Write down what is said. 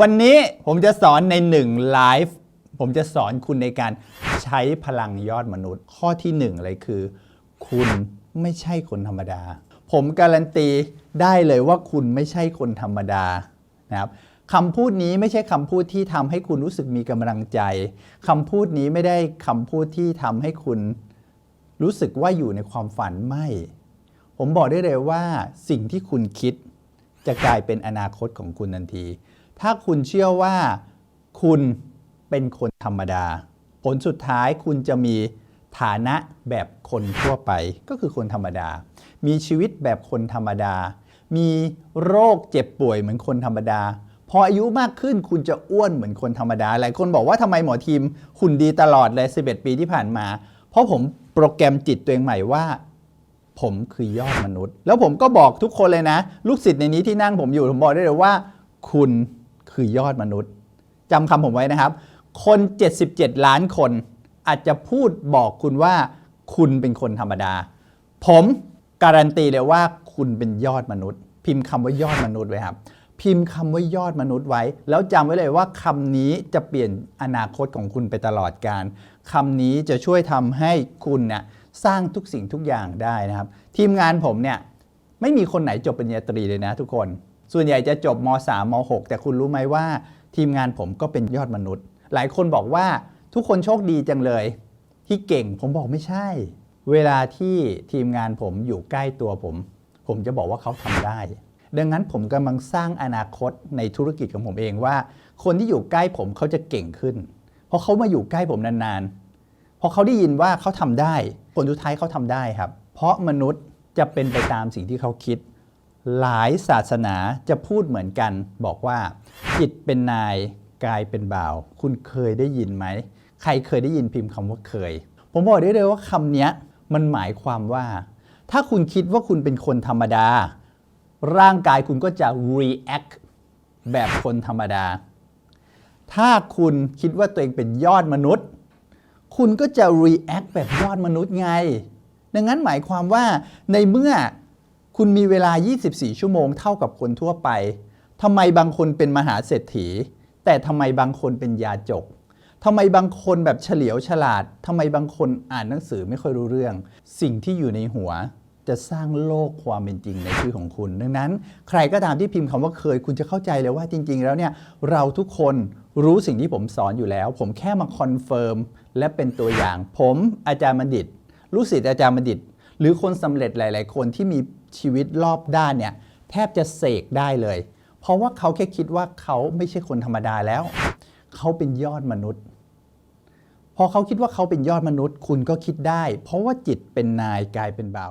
วันนี้ผมจะสอนในหนึ่งไลฟ์ผมจะสอนคุณในการใช้พลังยอดมนุษย์ ข้อที่หนึ่งเลยคือ คุณไม่ใช่คนธรรมดา ผมการันตีได้เลยว่าคุณไม่ใช่คนธรรมดานะครับคำพูดนี้ไม่ใช่คำพูดที่ทำให้คุณรู้สึกมีกำลังใจคำพูดนี้ไม่ได้คำพูดที่ทำให้คุณรู้สึกว่าอยู่ในความฝันไม่ ผมบอกได้เลยว่าสิ่งที่คุณคิดจะกลายเป็นอนาคตของคุณทันที ถ้าคุณเชื่อว่าคุณเป็นคนธรรมดา ผลสุดท้ายคุณจะมีฐานะแบบคนทั่วไปก็คือคนธรรมดา มีชีวิตแบบคนธรรมดา มีโรคเจ็บป่วยเหมือนคนธรรมดา พออายุมากขึ้นคุณจะอ้วนเหมือนคนธรรมดา หลายคนบอกว่าทำไมหมอทีมหุ่นดีตลอดเลย 11 ปีที่ผ่านมา เพราะผมโปรแกรมจิตตัวเองใหม่ว่า ผมคือยอดมนุษย์ แล้วผมก็บอกทุกคนเลยนะ ลูกศิษย์ในนี้ที่นั่งผมอยู่ผมบอกได้เลยว่า คุณ คือยอดมนุษย์จำคำผมไว้นะครับ คน 77 ล้านคนอาจจะพูดบอกคุณว่าคุณเป็นคนธรรมดา ผมการันตีเลยว่าคุณเป็นยอดมนุษย์ พิมพ์คำว่ายอดมนุษย์ไว้ครับ พิมพ์คำว่ายอดมนุษย์ไว้ แล้วจำไว้เลยว่าคำนี้จะเปลี่ยนอนาคตของคุณไปตลอดการคำนี้จะช่วยทำให้คุณเนี่ยสร้างทุกสิ่งทุกอย่างได้นะครับ ทีมงานผมเนี่ยไม่มีคนไหนจบปริญญาตรีเลยนะทุกคน ส่วนใหญ่จะจบม 3 ม 6 แต่คุณรู้ไหมว่า ทีมงานผมก็เป็นยอดมนุษย์ หลายคนบอกว่าทุกคนโชคดีจังเลย ที่เก่งผมบอกไม่ใช่ เวลาที่ทีมงานผมอยู่ใกล้ตัวผม ผมจะบอกว่าเขาทำได้ ดังนั้นผมกำลังสร้างอนาคตในธุรกิจของผมเองว่า คนที่อยู่ใกล้ผมเขาจะเก่งขึ้น เพราะเขามาอยู่ใกล้ผมนานๆพอเขาได้ยินว่าเขาทำได้ ผลสุดท้ายเขาทำได้ครับ เพราะมนุษย์จะเป็นไปตามสิ่งที่เขาคิด หลายศาสนาจะพูดเหมือนกัน บอกว่า จิตเป็นนายกายเป็นบ่าว คุณเคยได้ยินไหม ใครเคยได้ยินพิมพ์คำว่าเคย ผมบอกได้เลยว่าคำนี้มันหมายความว่า ถ้าคุณคิดว่าคุณเป็นคนธรรมดา ร่างกายคุณก็จะ react แบบคนธรรมดา ถ้าคุณคิดว่าตัวเองเป็นยอดมนุษย์ คุณก็จะ react แบบยอดมนุษย์ไง ดังนั้นหมายความว่าในเมื่อ คุณมีเวลา 24 ชั่วโมงเท่ากับคนทั่วไปทำไมบางคนเป็นมหาเศรษฐี แต่ทำไมบางคนเป็นยาจกทำไมบางคนแบบเฉลียวฉลาดทำไมบางคนอ่านหนังสือไม่ค่อยรู้เรื่อง สิ่งที่อยู่ในหัวจะสร้างโลกความเป็นจริงในชีวิตของคุณ ดังนั้น ใครก็ตามที่พิมพ์คำว่าเคย คุณจะเข้าใจเลยว่าจริง ๆ แล้วเนี่ยเราทุกคนรู้สิ่งที่ผมสอนอยู่แล้ว ผมแค่มาคอนเฟิร์มและเป็นตัวอย่าง ผมอาจารย์บัณฑิตลูกศิษย์อาจารย์บัณฑิต หรือคนสำเร็จหลาย ๆ คนที่มีชีวิตรอบด้านเนี่ยแทบจะเสกได้เลย เพราะว่าเขาแค่คิดว่าเขาไม่ใช่คนธรรมดาแล้ว เขาเป็นยอดมนุษย์ พอเขาคิดว่าเขาเป็นยอดมนุษย์ คุณก็คิดได้ เพราะว่าจิตเป็นนายกายเป็นบ่าว